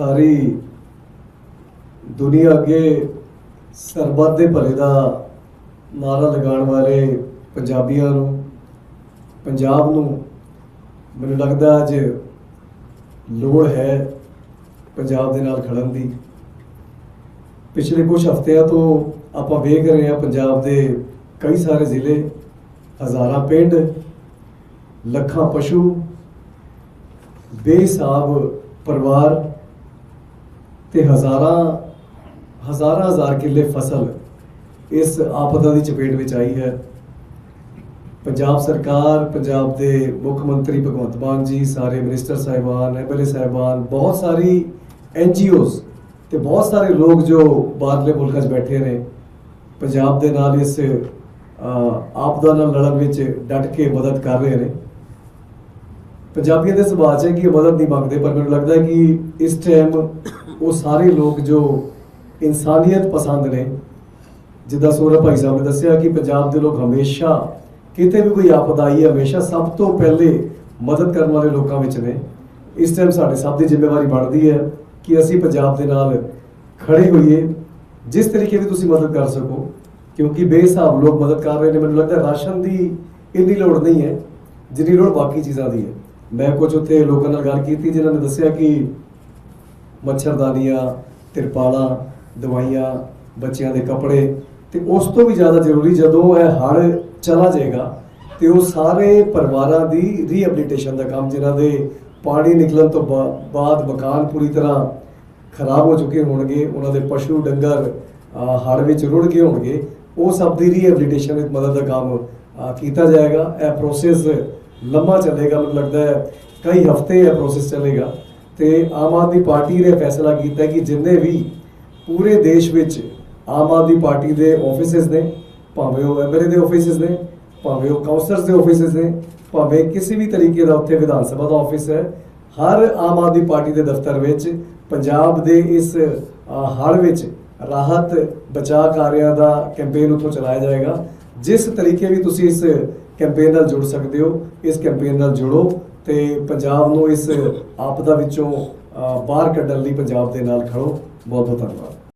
ਸਾਰੀ ਦੁਨੀਆ ਅੱਗੇ ਸਰਬੱਤ ਦੇ ਭਲੇ ਦਾ ਨਾਰਾ ਲਗਾਉਣ ਵਾਲੇ ਪੰਜਾਬੀਆਂ ਨੂੰ, ਪੰਜਾਬ ਨੂੰ ਮੈਨੂੰ ਲੱਗਦਾ ਅੱਜ ਲੋੜ ਹੈ ਪੰਜਾਬ ਦੇ ਨਾਲ ਖੜਨ ਦੀ। ਪਿਛਲੇ ਕੁਝ ਹਫ਼ਤਿਆਂ ਤੋਂ ਆਪਾਂ ਵੇਖ ਰਹੇ ਹਾਂ ਪੰਜਾਬ ਦੇ ਕਈ ਸਾਰੇ ਜ਼ਿਲ੍ਹੇ, ਹਜ਼ਾਰਾਂ ਪਿੰਡ, ਲੱਖਾਂ ਪਸ਼ੂ, ਬੇਹਿਸਾਬ ਪਰਿਵਾਰ ਤੇ ਹਜ਼ਾਰਾਂ ਹਜ਼ਾਰਾਂ ਹਜ਼ਾਰ ਕਿੱਲੇ ਫਸਲ ਇਸ ਆਪਦਾ ਦੀ ਚਪੇਟ ਵਿੱਚ ਆਈ ਹੈ। ਪੰਜਾਬ ਸਰਕਾਰ, ਪੰਜਾਬ ਦੇ ਮੁੱਖ ਮੰਤਰੀ ਭਗਵੰਤ ਮਾਨ ਜੀ, ਸਾਰੇ ਮਿਨਿਸਟਰ ਸਾਹਿਬਾਨ ਐਮਐਲਏ ਸਾਹਿਬਾਨ, ਬਹੁਤ ਸਾਰੀ ਐਨਜੀਓਜ਼ ਤੇ ਬਹੁਤ ਸਾਰੇ ਲੋਕ ਜੋ ਬਾਹਰਲੇ ਮੁਲਕਾਂ 'ਚ ਬੈਠੇ ਨੇ, ਪੰਜਾਬ ਦੇ ਨਾਲ ਇਸ ਆਪਦਾ ਨਾਲ ਲੜਨ ਵਿੱਚ ਡਟ ਕੇ ਮਦਦ ਕਰ ਰਹੇ ਨੇ। ਪੰਜਾਬੀਆਂ ਦੇ ਸੁਭਾਅ 'ਚ ਹੈ ਕਿ ਉਹ ਮਦਦ ਨਹੀਂ ਮੰਗਦੇ, ਪਰ ਮੈਨੂੰ ਲੱਗਦਾ ਕਿ ਇਸ ਟਾਈਮ ਉਹ ਸਾਰੇ ਲੋਕ ਜੋ ਇਨਸਾਨੀਅਤ ਪਸੰਦ ਨੇ, ਜਿੱਦਾਂ ਸੂਰਜ ਭਾਈ ਸਾਹਿਬ ਨੇ ਦੱਸਿਆ ਕਿ ਪੰਜਾਬ ਦੇ ਲੋਕ ਹਮੇਸ਼ਾ ਕਿਤੇ ਵੀ ਕੋਈ ਆਪਦਾ ਆਈ ਹੈ, ਹਮੇਸ਼ਾ ਸਭ ਤੋਂ ਪਹਿਲੇ ਮਦਦ ਕਰਨ ਵਾਲੇ ਲੋਕਾਂ ਵਿੱਚ ਨੇ। ਇਸ ਟਾਈਮ ਸਾਡੇ ਸਭ ਦੀ ਜ਼ਿੰਮੇਵਾਰੀ ਬਣਦੀ ਹੈ ਕਿ ਅਸੀਂ ਪੰਜਾਬ ਦੇ ਨਾਲ ਖੜੇ ਹੋਈਏ, ਜਿਸ ਤਰੀਕੇ ਵੀ ਤੁਸੀਂ ਮਦਦ ਕਰ ਸਕੋ, ਕਿਉਂਕਿ ਬੇਸਾਬ ਲੋਕ ਮਦਦ ਕਰ ਰਹੇ ਨੇ। ਮੈਨੂੰ ਲੱਗਦਾ ਰਾਸ਼ਨ ਦੀ ਇੰਨੀ ਲੋੜ ਨਹੀਂ ਹੈ, ਜਿੰਨੀ ਲੋੜ ਬਾਕੀ ਚੀਜ਼ਾਂ ਦੀ ਹੈ। ਮੈਂ ਕੁਝ ਉੱਥੇ ਲੋਕਾਂ ਨਾਲ ਗੱਲ ਕੀਤੀ, ਜਿਨ੍ਹਾਂ ਨੇ ਦੱਸਿਆ ਕਿ ਮੱਛਰਦਾਨੀਆਂ ਤਿਰਪਾਲਾਂ ਦਵਾਈਆਂ ਬੱਚਿਆਂ ਦੇ ਕੱਪੜੇ ਤੇ ਉਸ ਤੋਂ ਵੀ ਜ਼ਿਆਦਾ ਜ਼ਰੂਰੀ ਜਦੋਂ ਇਹ ਹੜ੍ਹ ਚਲਾ ਜਾਏਗਾ ਤੇ ਉਹ ਸਾਰੇ ਪਰਿਵਾਰਾਂ ਦੀ ਰੀਹੈਬਿਲਿਟੇਸ਼ਨ ਦਾ ਕੰਮ ਜਿਨ੍ਹਾਂ ਦੇ ਪਾਣੀ ਨਿਕਲਣ ਤੋਂ ਬਾਅਦ ਮਕਾਨ ਪੂਰੀ ਤਰ੍ਹਾਂ ਖਰਾਬ ਹੋ ਚੁੱਕੇ ਹੋਣਗੇ ਉਹਨਾਂ ਦੇ ਪਸ਼ੂ ਡੰਗਰ ਅਹ, ਹੜ੍ਹ ਵਿੱਚ ਰੁੜ ਗਏ ਹੋਣਗੇ ਉਹ ਸਭ ਦੀ ਰੀਹੈਬਿਲਿਟੇਸ਼ਨ ਵਿੱਚ ਮਦਦ ਦਾ ਕੰਮ ਕੀਤਾ ਜਾਏਗਾ। ਇਹ ਪ੍ਰੋਸੈਸ ਲੰਮਾ ਚੱਲੇਗਾ ਮੈਨੂੰ ਲੱਗਦਾ ਹੈ ਕਈ ਹਫ਼ਤੇ ਇਹ ਪ੍ਰੋਸੈਸ ਚੱਲੇਗਾ। ਤੇ ਆਮ ਆਦਮੀ ਪਾਰਟੀ ਨੇ ਫੈਸਲਾ ਕੀਤਾ ਕਿ ਜਿੰਨੇ ਵੀ ਪੂਰੇ ਦੇਸ਼ ਵਿੱਚ ਆਮ ਆਦਮੀ ਪਾਰਟੀ ਦੇ ਆਫਿਸਿਸ ਨੇ ਭਾਵੇਂ ਉਹ ਐਮਐਲਏ ਦੇ ਆਫਿਸਿਸ ਨੇ ਭਾਵੇਂ ਉਹ ਕਾਉਂਸਲਰਸ ਦੇ ਆਫਿਸਿਸ ਨੇ ਭਾਵੇਂ ਕਿਸੇ ਵੀ ਤਰੀਕੇ ਦਾ ਉੱਥੇ ਵਿਧਾਨ ਸਭਾ ਦਾ ਆਫਿਸ ਹੈ ਹਰ ਆਮ ਆਦਮੀ ਪਾਰਟੀ ਦੇ ਦਫ਼ਤਰ ਵਿੱਚ ਪੰਜਾਬ ਦੇ ਇਸ ਅ, ਵਿੱਚ ਰਾਹਤ ਬਚਾਅ ਕਾਰਿਆਂ ਦਾ ਕੈਂਪੇਨ ਉੱਥੋਂ ਚਲਾਇਆ ਜਾਏਗਾ। ਜਿਸ ਤਰੀਕੇ ਵੀ ਤੁਸੀਂ ਇਸ ਕੈਂਪੇਨ ਨਾਲ ਜੁੜ ਸਕਦੇ ਹੋ ਇਸ ਕੈਂਪੇਨ ਨਾਲ ਜੁੜੋ। ਤੇ ਪੰਜਾਬ ਨੂੰ ਇਸ ਆਪਦਾ ਵਿੱਚੋਂ ਬਾਹਰ ਕੱਢਣ ਲਈ ਪੰਜਾਬ ਦੇ ਨਾਲ ਖੜੋ। ਬਹੁਤ ਬਹੁਤ ਧੰਨਵਾਦ।